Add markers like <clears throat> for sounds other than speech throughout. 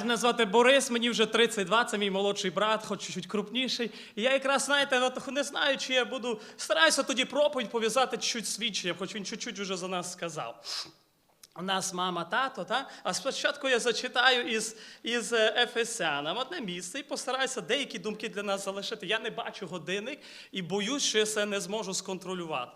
Мене звати Борис, мені вже 32, це мій молодший брат, хоч чуть крупніший. І я якраз, знаєте, не знаю, чи я буду. Стараюся тоді проповідь пов'язати чуть свідченням, хоч він чуть-чуть вже за нас сказав. У нас мама, тато, та? а спочатку я зачитаю із, із е, Ефесянам одне місце і постараюся деякі думки для нас залишити. Я не бачу годинник і боюсь, що я це не зможу сконтролювати.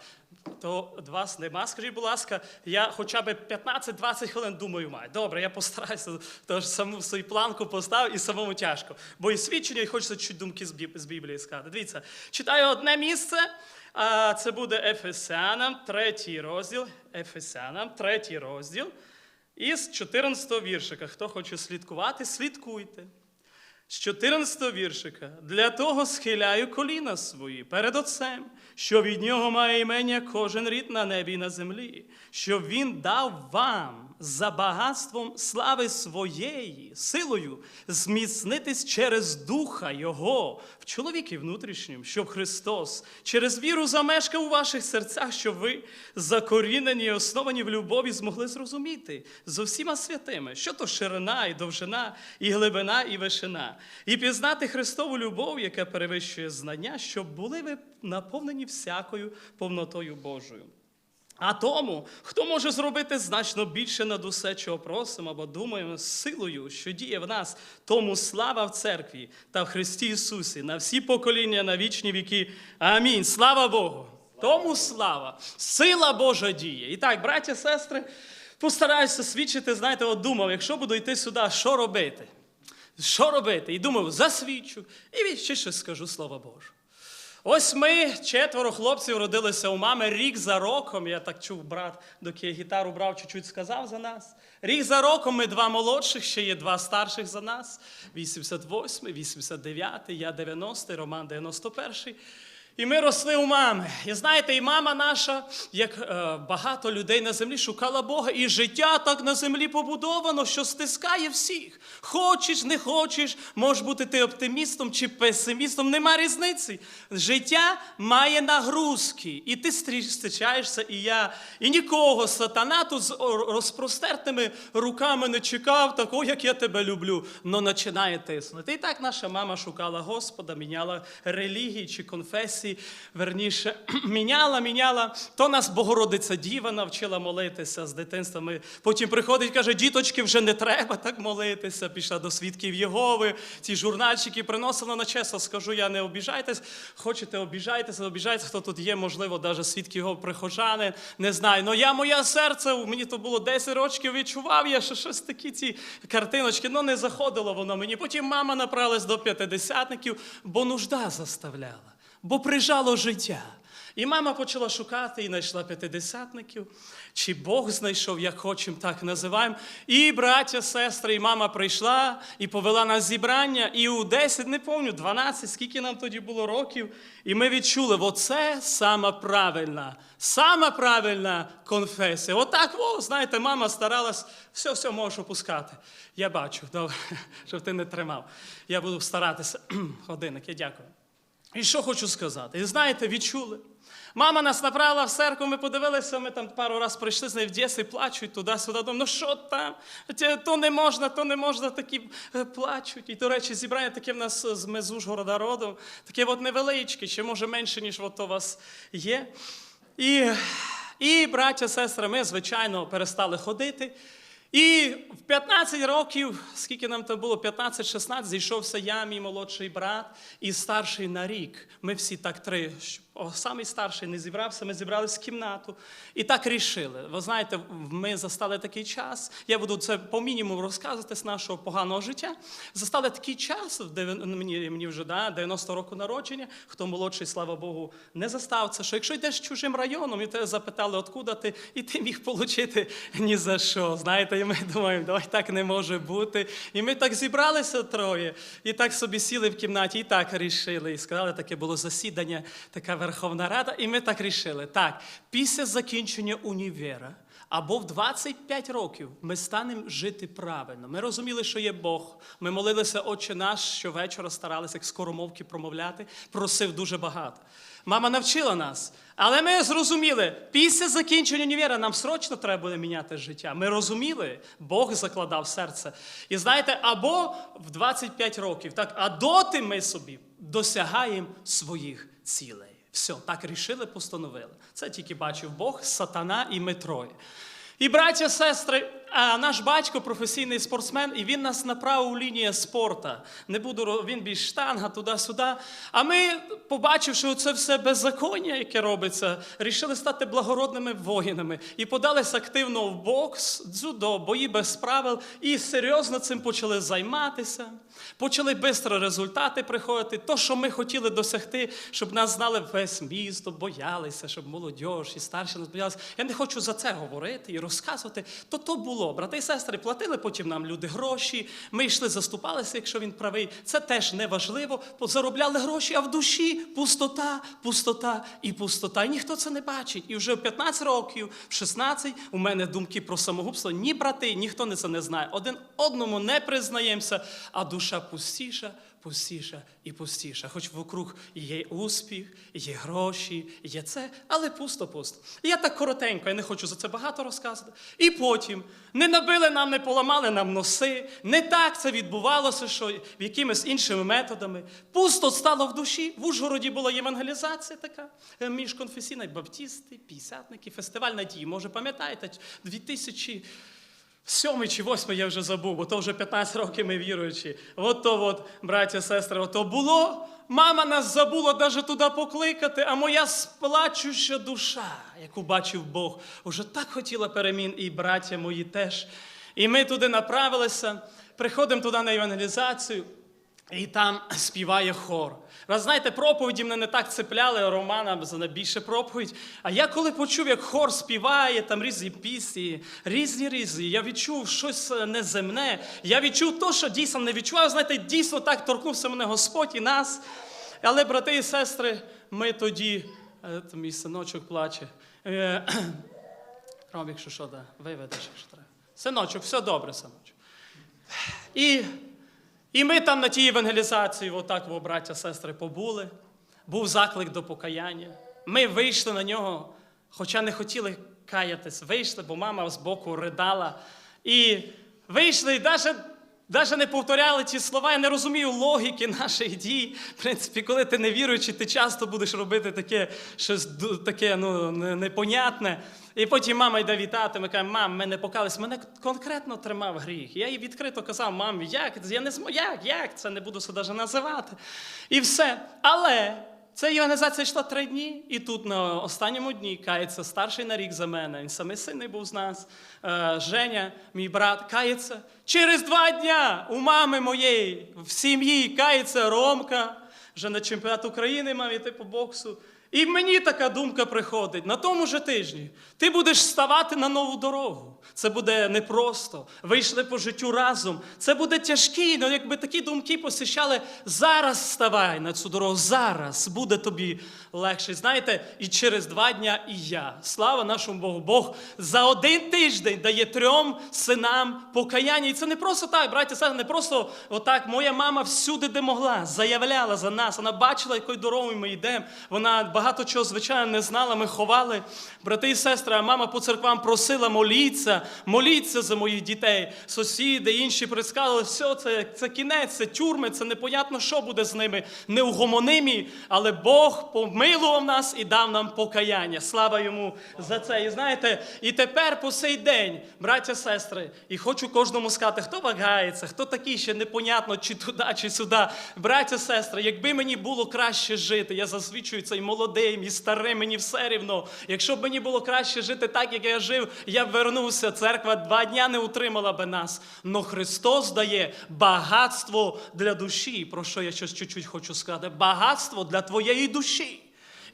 То вас нема. Скажіть, будь ласка, я хоча б 15-20 хвилин думаю маю. Добре, я постараюся тож саму свою планку поставив і самому тяжко. Бо і свідчення, і хочеться чуть думки з Біблії сказати. Дивіться, читаю одне місце. А це буде Ефесянам, третій розділ. Ефесянам, третій розділ. Із 14 віршика. Хто хоче слідкувати, слідкуйте. З 14 віршика. Для того схиляю коліна свої перед Отцем, що від нього має імення кожен рід на небі і на землі, що він дав вам за багатством слави своєї, силою зміцнитись через Духа Його в чоловіки внутрішнім, щоб Христос через віру замешкав у ваших серцях, щоб ви закорінені і основані в любові змогли зрозуміти з усіма святими, що то ширина і довжина, і глибина, і вишина, і пізнати Христову любов, яка перевищує знання, щоб були ви наповнені всякою повнотою Божою. А тому, хто може зробити значно більше над усе, чого просимо або думаємо, силою, що діє в нас, тому слава в церкві та в Христі Ісусі на всі покоління, на вічні віки. Амінь. Слава Богу! Тому слава, сила Божа діє. І так, браття, сестри, постараюся свідчити, знаєте, от думав, якщо буду йти сюди, що робити? Що робити? І думав, засвідчу, і ще щось скажу, слава Божу. Ось ми, четверо хлопців, родилися у мами рік за роком. Я так чув, брат, доки я гітару брав, чуть-чуть сказав за нас. Рік за роком ми два молодших, ще є два старших за нас. 88, 89, я 90, Роман 91. І ми росли у мами. І знаєте, і мама наша, як е, багато людей на землі, шукала Бога, і життя так на землі побудовано, що стискає всіх. Хочеш, не хочеш, можеш бути ти оптимістом чи песимістом, нема різниці. Життя має нагрузки, і ти стрі- зустрічаєшся, і я, і нікого сатана тут з розпростертими руками не чекав, такого, як я тебе люблю, но починає тиснути. І так наша мама шукала Господа, міняла релігії чи конфесії, верніше, <clears throat> міняла, міняла. То нас Богородиця Діва навчила молитися з дитинства. Ми потім приходить, каже, діточки, вже не треба так молитися. Пішла до свідків Єгови. Ці журнальчики приносила на чесно. Скажу, я не обіжайтесь. Хочете, обіжайтеся, обіжайтеся, хто тут є, можливо, навіть свідки його прихожани. Не знаю. Ну я моє серце, мені то було 10 років, відчував я, що щось такі ці картиночки. Ну не заходило воно мені. Потім мама направилась до п'ятидесятників, бо нужда заставляла, бо прижало життя. І мама почала шукати і знайшла п'ятидесятників, чи Бог знайшов, як хочемо, так називаємо. І браття, сестри, і мама прийшла і повела нас зібрання. І у 10, не пам'ятаю, 12, скільки нам тоді було років. І ми відчули, оце сама правильна, сама правильна конфесія. Отак, о, знаєте, мама старалась, все, все можеш опускати. Я бачу, добре, <laughs> щоб ти не тримав. Я буду старатися. <clears throat> Годинник, я дякую. І що хочу сказати? І знаєте, відчули. Мама нас направила в церкву, ми подивилися, ми там пару разів прийшли з нею в дєси, плачуть туди-сюди. Ну що там? То не можна, то не можна, такі е, плачуть. І, до речі, зібрання таке в нас з з родом, таке от невеличке, ще може менше, ніж от у вас є. І, і браття, сестри, ми, звичайно, перестали ходити. І в 15 років, скільки нам то було, 15-16, зійшовся я, мій молодший брат, і старший на рік. Ми всі так три. О, самий старший не зібрався, ми зібралися в кімнату. І так рішили. Ви знаєте, ми застали такий час. Я буду це по мінімуму розказувати з нашого поганого життя. Застали такий час, мені, мені вже да, 90 року народження. Хто молодший, слава Богу, не застав це. Що якщо йдеш чужим районом, і тебе запитали, откуда ти, і ти міг отримати ні за що. Знаєте, і ми думаємо, давай так не може бути. І ми так зібралися троє, і так собі сіли в кімнаті, і так рішили. І сказали, таке було засідання, така Верховна Рада, і ми так рішили. Так, після закінчення універа. або в 25 років ми станемо жити правильно. Ми розуміли, що є Бог. Ми молилися, Отче наш, щовечора старалися як скоромовки промовляти, просив дуже багато. Мама навчила нас. Але ми зрозуміли, після закінчення універа нам срочно треба буде міняти життя. Ми розуміли, Бог закладав серце. І знаєте, або в 25 років, так, а доти ми собі досягаємо своїх цілей. Все, так рішили, постановили. Це тільки бачив Бог, сатана і ми троє. І браття, сестри, а наш батько професійний спортсмен, і він нас направив лінію спорту. Не буду він більш штанга туди-сюди. А ми, побачивши це все беззаконня, яке робиться, рішили стати благородними воїнами і подались активно в бокс, дзюдо, бої без правил, і серйозно цим почали займатися. Почали швидко результати приходити. То, що ми хотіли досягти, щоб нас знали весь місто, боялися, щоб молодь і старші нас боялися. Я не хочу за це говорити і розказувати. То то було. Брати і сестри платили потім нам люди гроші. Ми йшли, заступалися, якщо він правий. Це теж не важливо. Заробляли гроші, а в душі пустота, пустота і пустота. І ніхто це не бачить. І вже в 15 років, в 16 у мене думки про самогубство. Ні брати, ніхто не це не знає. Один одному не признаємося, а душа пустіша, пустіша і пустіша. Хоч вокруг є успіх, є гроші, є це, але пусто-пусто. Я так коротенько, я не хочу за це багато розказувати. І потім не набили нам, не поламали нам носи. Не так це відбувалося, що якимись іншими методами. Пусто стало в душі. В Ужгороді була євангелізація така е, міжконфесійна, баптісти, п'ятдесятники, фестиваль надії. Може, пам'ятаєте, 2000 Сьомий чи восьмий я вже забув, бо то вже 15 років ми віруючі. От то от, браття, сестри, ото було. Мама нас забула навіть туди покликати, а моя сплачуща душа, яку бачив Бог, уже так хотіла перемін, і браття мої теж. І ми туди направилися, приходимо туди на евангелізацію. І там співає хор. Раз знаєте, проповіді мене не так цепляли, Романа за більше проповідь. А я коли почув, як хор співає, там різні пісні, різні різні, я відчув щось е, неземне. Я відчув те, що дійсно не відчував. Знаєте, дійсно так торкнувся мене Господь і нас. Але, брати і сестри, ми тоді, е, мій синочок плаче. Е, <clears throat> Ром, якщо що, да, виведеш, якщо треба. Синочок, все добре, синочок. І і ми там на тій евангелізації, отак, во, браття, сестри, побули. Був заклик до покаяння. Ми вийшли на нього, хоча не хотіли каятись. Вийшли, бо мама з боку ридала. І вийшли, і навіть, не повторяли ті слова. Я не розумію логіки наших дій. В принципі, коли ти не віруючий, ти часто будеш робити таке щось таке ну, не- непонятне. І потім мама йде вітати, ми кажемо, мам, ми не покались. Мене конкретно тримав гріх. Я їй відкрито казав, мам, як? Я не зможу, як, як? Це не буду це називати. І все. Але ця євангелізація йшла три дні, і тут на останньому дні кається старший на рік за мене. Він самий сильний був з нас. Е, Женя, мій брат, кається. Через два дня у мами моєї в сім'ї кається Ромка. Вже на чемпіонат України мав іти по боксу. І мені така думка приходить на тому же тижні. Ти будеш ставати на нову дорогу. Це буде непросто. Вийшли по життю разом. Це буде тяжкі. Ну, якби такі думки посіщали, зараз ставай на цю дорогу. Зараз буде тобі легше. Знаєте, і через два дня і я. Слава нашому Богу. Бог за один тиждень дає трьом синам покаяння. І це не просто так, браття, сестри, не просто отак. Моя мама всюди, де могла, заявляла за нас. Вона бачила, якою дорогою ми йдемо. Вона багато чого, звичайно, не знала. Ми ховали. Брати і сестри, а мама по церквам просила моліться, моліться за моїх дітей. Сусіди, інші прискали, все, це, це кінець, це тюрми, це непонятно, що буде з ними. Неугомонимі, але Бог помилував нас і дав нам покаяння. Слава йому за це. І знаєте, і тепер по сей день, браття, сестри, і хочу кожному сказати, хто вагається, хто такий ще непонятно, чи туди, чи сюди. Браття, сестри, якби мені було краще жити, я засвідчую це і молодим, і старим, мені все рівно. Якщо б мені було краще жити так, як я жив, я б вернувся. Церква два дня не утримала би нас. Но Христос дає багатство для душі. Про що я щось чуть-чуть хочу сказати? Багатство для твоєї душі.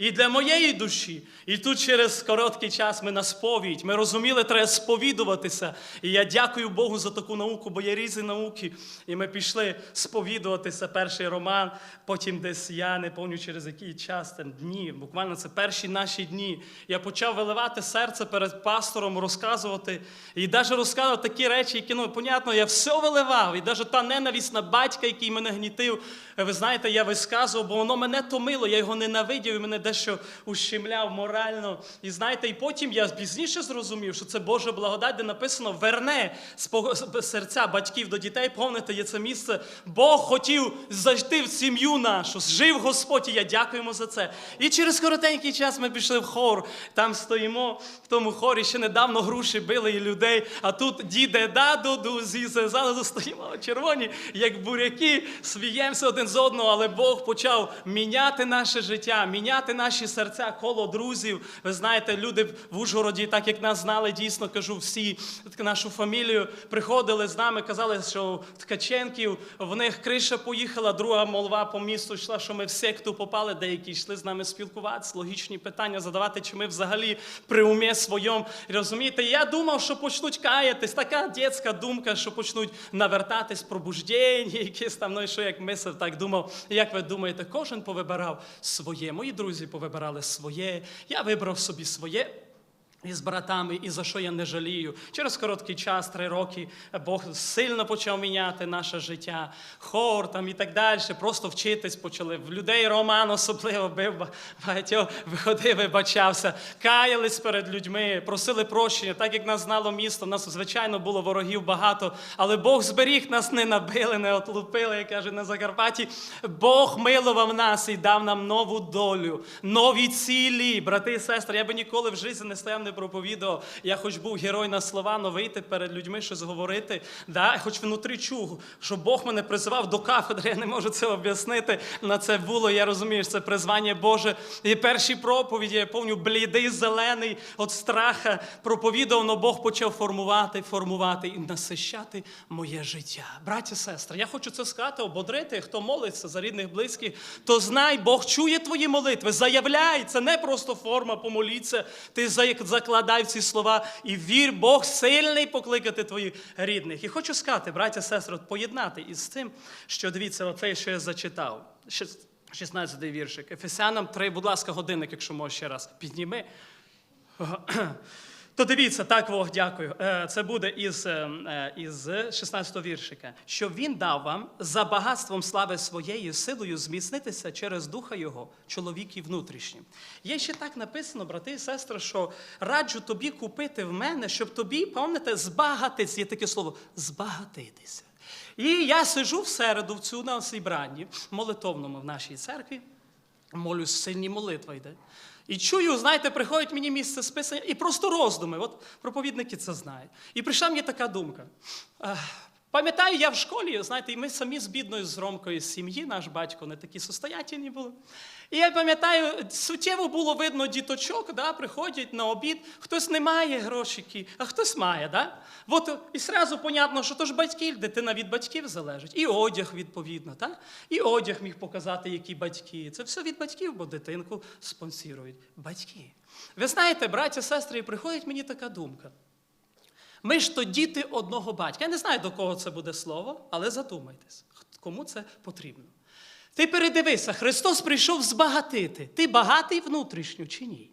І для моєї душі. І тут через короткий час ми на сповідь. Ми розуміли, треба сповідуватися. І я дякую Богу за таку науку, бо є різні науки. І ми пішли сповідуватися. Перший роман, потім десь я не пам'ятаю через який час, там дні. Буквально це перші наші дні. Я почав виливати серце перед пастором, розказувати. І навіть розказував такі речі, які, ну, понятно, я все виливав. І навіть та ненависть на батька, який мене гнітив, ви знаєте, я висказував, бо воно мене томило, я його ненавидів і мене дещо ущемляв морально. І знаєте, і потім я пізніше зрозумів, що це Божа благодать, де написано верне з серця батьків до дітей. Помните, є це місце. Бог хотів зайти в сім'ю нашу, жив Господь, і я дякую йому за це. І через коротенький час ми пішли в хор. Там стоїмо в тому хорі, ще недавно груші били і людей. А тут діде даду, дузі, ззаду стоїмо червоні, як буряки, сміємося один з одного, але Бог почав міняти наше життя, міняти наші серця, коло друзів. Ви знаєте, люди в Ужгороді, так як нас знали, дійсно кажу, всі нашу фамілію приходили з нами, казали, що Ткаченків в них криша поїхала, друга молва по місту йшла, що ми в секту попали, деякі йшли з нами спілкуватися, логічні питання задавати, чи ми взагалі при умі своєму. Розумієте, я думав, що почнуть каятись, така дитяча думка, що почнуть навертатись пробуждення, якесь там, ну і що як мислив, так думав. Як ви думаєте, кожен повибирав своє. Мої друзі повибирали своє. Я вибрав собі своє. Із братами, і за що я не жалію. Через короткий час, три роки, Бог сильно почав міняти наше життя, хор там і так далі. Просто вчитись почали. В людей Роман особливо бив багатьох, виходив, вибачався, каялись перед людьми, просили прощення, так як нас знало місто. Нас, звичайно, було ворогів багато, але Бог зберіг нас, не набили, не отлупили, як каже на Закарпатті. Бог милував нас і дав нам нову долю, нові цілі. Брати і сестри, я би ніколи в житті не стояв, не проповідував. Я хоч був герой на слова, но вийти перед людьми, щось говорити. Да? Хоч внутрі чув, що Бог мене призивав до кафедри, я не можу це об'яснити. На це було, я розумію, що це призвання Боже. І перші проповіді, я пам'ятаю, блідий, зелений, от страха проповідав, но Бог почав формувати, формувати і насищати моє життя. Браті, сестри, я хочу це сказати, ободрити, хто молиться за рідних, близьких, то знай, Бог чує твої молитви, заявляй, це не просто форма помоліться. Ти за- закладай в ці слова і вір, Бог сильний покликати твоїх рідних. І хочу сказати, браття, сестри, поєднати із тим, що дивіться, оцей, що я зачитав. 16-й віршик. Ефесянам 3, будь ласка, годинник, якщо можеш ще раз підніми. То дивіться, так Бог дякую. Е, Це буде із, е, е, із 16 віршика. Що він дав вам за багатством слави своєї силою зміцнитися через духа Його, чоловіки внутрішні. Є ще так написано, брати і сестри, що раджу тобі купити в мене, щоб тобі, пам'ятаєте, збагатитися. Є таке слово збагатитися. І я сижу в середу в цю на зібранні молитовному в нашій церкві. Молюсь, сильні молитва йде. І чую, знаєте, приходить мені місце списання і просто роздуми. От проповідники це знають. І прийшла мені така думка. Пам'ятаю, я в школі, знаєте, і ми самі з бідною з Ромкою з сім'ї, наш батько не такі состоятельні були. І я пам'ятаю, суттєво було видно діточок, да, приходять на обід, хтось не має грошики, а хтось має. Да? От, і сразу понятно, що то ж батьків, дитина від батьків залежить. І одяг, відповідно. Да? І одяг міг показати, які батьки. Це все від батьків, бо дитинку спонсірують батьки. Ви знаєте, браття, сестри, і приходить мені така думка. Ми ж то діти одного батька. Я не знаю, до кого це буде слово, але задумайтесь, кому це потрібно. Ти передивися, Христос прийшов збагатити. Ти багатий внутрішньо чи ні?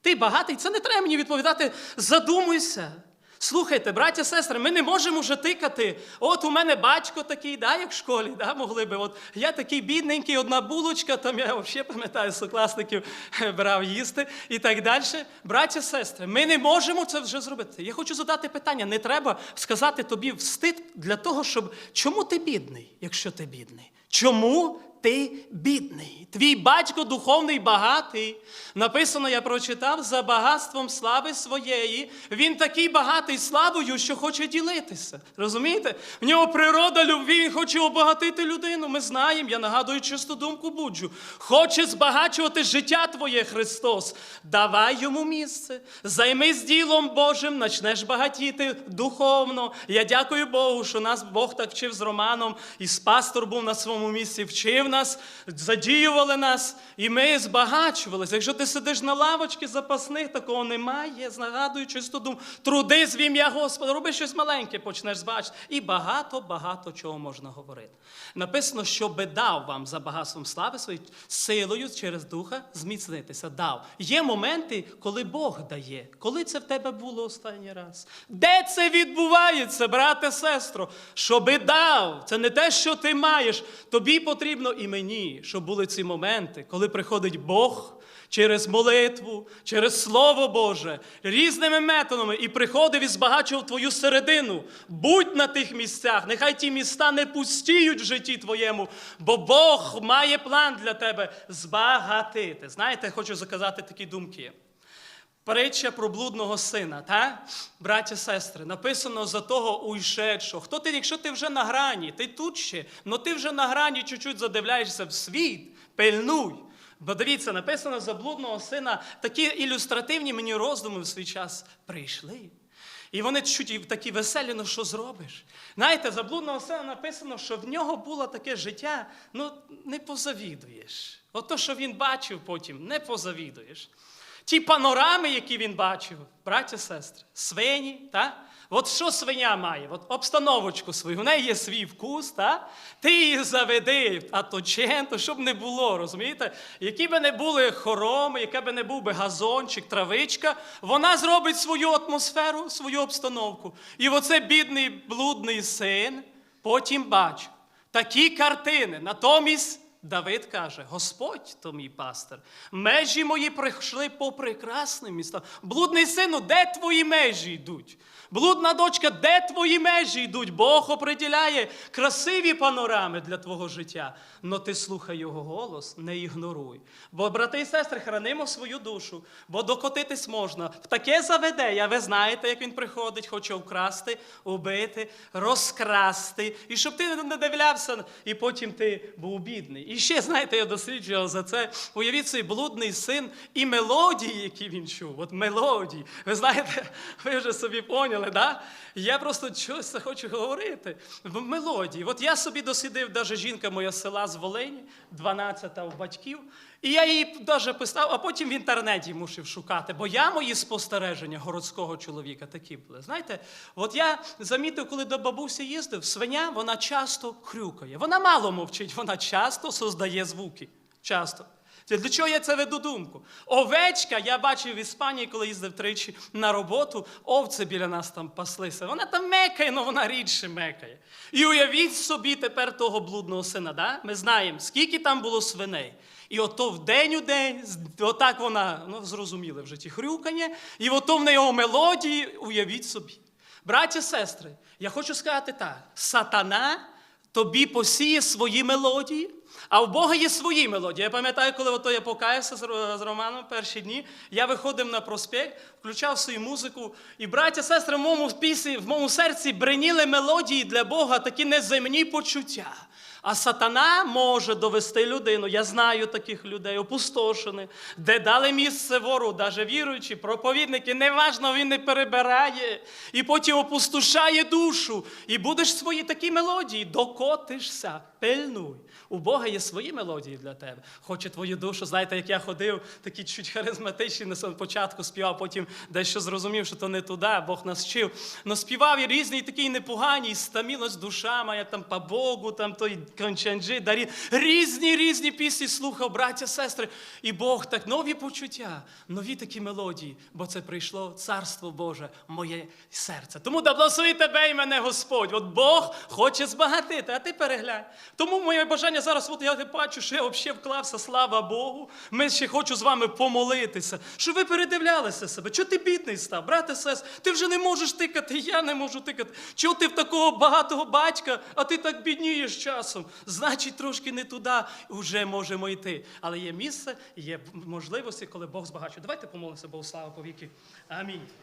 Ти багатий, це не треба мені відповідати. Задумуйся. Слухайте, браття, сестри, ми не можемо вже тикати. От у мене батько такий, да, як в школі, да, могли би. От я такий бідненький, одна булочка, там я взагалі пам'ятаю, сокласників <laughs> брав їсти і так далі. Браття, сестри, ми не можемо це вже зробити. Я хочу задати питання: не треба сказати тобі встид для того, щоб чому ти бідний, якщо ти бідний? Чому ти бідний? Твій батько духовний багатий. Написано, я прочитав, за багатством слави своєї. Він такий багатий славою, що хоче ділитися. Розумієте? В нього природа любві, він хоче обагатити людину. Ми знаємо, я нагадую чисту думку буджу. Хоче збагачувати життя твоє, Христос. Давай йому місце. Займись ділом Божим, начнеш багатіти духовно. Я дякую Богу, що нас Бог так вчив з Романом, і з пастор був на своєму місці, вчив в нас, задіювали нас, і ми збагачувалися. Якщо ти сидиш на лавочці запасних, такого немає. Нагадую чисту думку, труди з ім'я Господа, роби щось маленьке, почнеш збачити. І багато-багато чого можна говорити. Написано, щоби дав вам за багатством слави своєї силою через духа зміцнитися. Дав. Є моменти, коли Бог дає. Коли це в тебе було останній раз? Де це відбувається, брате, сестро? Щоби дав. Це не те, що ти маєш. Тобі потрібно і мені, щоб були ці моменти, коли приходить Бог. Через молитву, через Слово Боже, різними методами і приходив і збагачував твою середину. Будь на тих місцях, нехай ті міста не пустіють в житті твоєму, бо Бог має план для тебе збагатити. Знаєте, хочу заказати такі думки. Притча про блудного сина, та? Браття, сестри, написано за того уйшедшого. Хто ти, якщо ти вже на грані, ти тут ще, але ти вже на грані чуть-чуть задивляєшся в світ, пильнуй. Бо дивіться, написано за блудного сина, такі ілюстративні мені роздуми в свій час прийшли. І вони чуть такі веселі, ну що зробиш? Знаєте, за блудного сина написано, що в нього було таке життя, ну не позавідуєш. Ото, що він бачив потім, не позавідуєш. Ті панорами, які він бачив, браття, сестри, свині, та? От що свиня має? От обстановочку свою, в неї є свій вкус, та? ти її заведи, а то ченто, щоб не було, розумієте? Які би не були хороми, яке би не був би газончик, травичка, вона зробить свою атмосферу, свою обстановку. І оце бідний блудний син потім бачив такі картини. Натомість Давид каже: Господь то мій пастир, межі мої прийшли по прекрасним містам. Блудний сину, де твої межі йдуть? Блудна дочка, де твої межі йдуть? Бог оприділяє красиві панорами для твого життя. Но ти слухай його голос, не ігноруй. Бо, брати і сестри, хранимо свою душу, бо докотитись можна. В таке заведення, ви знаєте, як він приходить, хоче вкрасти, убити, розкрасти. І щоб ти не дивлявся, і потім ти був бідний. І ще, знаєте, я досліджував за це. Уявіть цей блудний син і мелодії, які він чув. От мелодії. Ви знаєте, <laughs> ви вже собі поняли, да? Я просто щось хочу говорити. В мелодії. От я собі досидив, навіть жінка моя села з Волині, 12-та у батьків. І я її навіть писав, а потім в інтернеті мусив шукати. Бо я мої спостереження городського чоловіка такі були. Знаєте, от я замітив, коли до бабусі їздив, свиня вона часто хрюкає. Вона мало мовчить, вона часто создає звуки. Часто. Для чого я це веду думку? Овечка, я бачив в Іспанії, коли їздив тричі на роботу, овці біля нас там паслися. Вона там мекає, але вона рідше мекає. І уявіть собі тепер того блудного сина. Да? Ми знаємо, скільки там було свиней. І ото в день у день, отак вона, ну зрозуміли вже ті хрюкання, і ото в неї мелодії, уявіть собі. Браття, сестри, я хочу сказати так: сатана тобі посіє свої мелодії, а в Бога є свої мелодії. Я пам'ятаю, коли ото я покаявся з Ро- з Романом перші дні, я виходив на проспект, включав свою музику, і браття, сестри, в моєму пісі, в моєму серці бриніли мелодії для Бога, такі неземні почуття. А сатана може довести людину. Я знаю таких людей, опустошених, де дали місце вору, навіть віруючі, проповідники, неважно, він не перебирає, і потім опустошає душу. І будеш свої такі мелодії, докотишся, пильнуй. У Бога є свої мелодії для тебе. Хоче твою душу, знаєте, як я ходив, такі чуть харизматичні на початку співав, потім дещо зрозумів, що то не туди, Бог нас вчив. Но співав і різні, і такі і і стамілась душа моя, там по Богу, там той кончанджи, дарі. Різні, різні пісні слухав, браття, сестри. І Бог так нові почуття, нові такі мелодії, бо це прийшло Царство Боже, моє серце. Тому да благослови тебе і мене Господь. От Бог хоче збагатити, а ти переглянь. Тому моє бажання зараз, от я бачу, що я взагалі вклався, слава Богу. Ми ще хочу з вами помолитися, щоб ви передивлялися себе. Чого ти бідний став, брате, сес? Ти вже не можеш тикати, я не можу тикати. Чого ти в такого багатого батька, а ти так біднієш часом? Значить, трошки не туди вже можемо йти. Але є місце, є можливості, коли Бог збагачує. Давайте помолимося, Богу слава повіки. Амінь.